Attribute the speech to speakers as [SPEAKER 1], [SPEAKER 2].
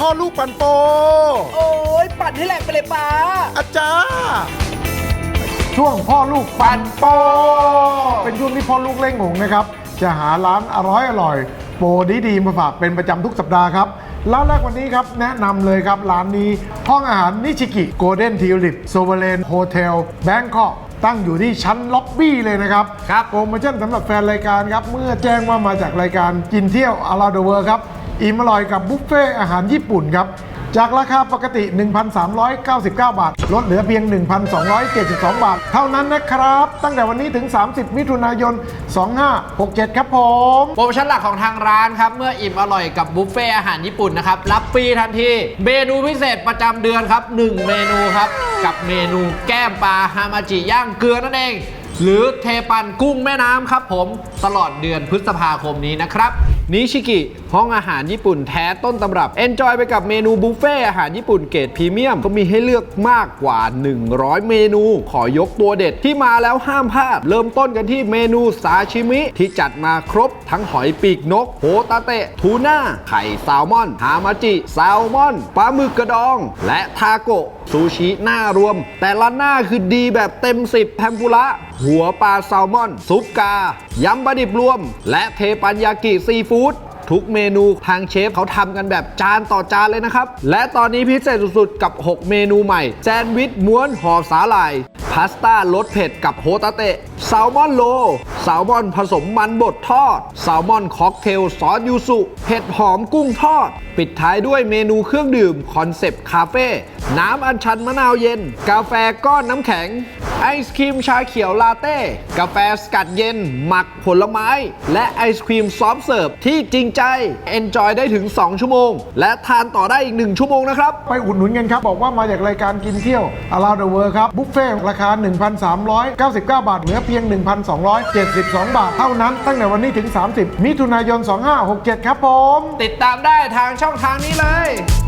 [SPEAKER 1] พ่อลูกปันโป
[SPEAKER 2] โอ้ยปั่นให้แหลกไปเลยป้า
[SPEAKER 1] อาจารย์
[SPEAKER 3] ช่วงพ่อลูกปันโป เป็นช่วงที่พ่อลูกเล่งหงนะครับ จะหาร้านอร่อยอร่อยๆโปรดีๆมาฝากเป็นประจำทุกสัปดาห์ครับร้านแรกวันนี้ครับแนะนำเลยครับ ร้านนี้ห้องอาหารนิชิกิโกลเด้นทิวลิปโซเวเลนโฮเทลแบงคอกตั้งอยู่ที่ชั้นล็อบบี้เลยนะครับ
[SPEAKER 2] ครับ
[SPEAKER 3] โปรโมชั่นสำหรับแฟนรายการครับ เมื่อแจ้งว่ามาจากรายการกินเที่ยวอาราเดเวอร์ครับ อิ่มอร่อยกับบุฟเฟ่อาหารญี่ปุ่นครับ จากราคาปกติ 1,399 บาท ลดเหลือเพียง 1,272 บาท เท่านั้นนะครับ ตั้งแต่วันนี้ถึง 30 มิถุนายน 2567 ครับผม
[SPEAKER 2] โปรโมชั่นหลักของทางร้านครับ เมื่ออิ่มอร่อยกับบุฟเฟ่อาหารญี่ปุ่นนะครับ รับฟรีทันทีเมนูพิเศษประจำเดือนครับ 1 เมนูครับ กับเมนูแก้มปลาฮามาจิย่างเกลือนั่นเอง หรือเทปันกุ้งแม่น้ำครับผมตลอดเดือนพฤษภาคมนี้นะครับ นิชิกิ ห้องอาหารญี่ปุ่นแท้ต้นตำรับ Enjoy ไปกับเมนูบุฟเฟ่อาหารญี่ปุ่นเกรดพรีเมียม ก็มีให้เลือกมากกว่า 100 เมนู ขอยกตัวเด็ดที่มาแล้วห้ามพลาด เริ่มต้นกันที่เมนูซาชิมิ ที่จัดมาครบทั้งหอยปีกนก โฮตาเตะ ทูน่า ไข่แซลมอน ฮามาจิ แซลมอน ปลาหมึกกระดอง และทาโกะ ซูชิหน้ารวม แต่ละหน้าคือดีแบบเต็ม 10แทมปุระ หัวปลาแซลมอน ซุปกายำบะดิบรวม และเทปันยากิซีฟู้ดทุกเมนูทางเชฟเขาทำกันแบบจานต่อจานเลยนะครับ และตอนนี้พิเศษสุดๆ กับ 6 เมนูใหม่ แซนด์วิชม้วนห่อสาหร่าย พาสต้ารสเผ็ดกับโฮตาเตะแซลมอนโลแซลมอนผสมมันบดทอดแซลมอนค็อกเทลซอสยูสุเห็ดหอมกุ้งทอดปิดท้ายด้วยเมนูเครื่องดื่มคอนเซปต์คาเฟ่น้ำอัญชันมะนาวเย็น กาแฟก้อนน้ำแข็ง ไอศครีมชาเขียวลาเต้ กาแฟสกัดเย็น หมักผลไม้ และไอศครีมซอฟต์เสิร์ฟที่จริงใจ Enjoy ได้ถึง 2 ชั่วโมง และทานต่อได้อีก 1 ชั่วโมงนะครับ
[SPEAKER 3] ไปอุดหนุนกันครับ บอกว่ามาจากรายการกินเที่ยว Around the World ครับ บุฟเฟ่ราคา 1,399 บาท เหลือเพียง 1,272 บาท เท่านั้นตั้งแต่วันนี้ถึง 30 มิถุนายน 2567 ครับผม
[SPEAKER 2] ติดตามได้ทางช่องทางนี้เลย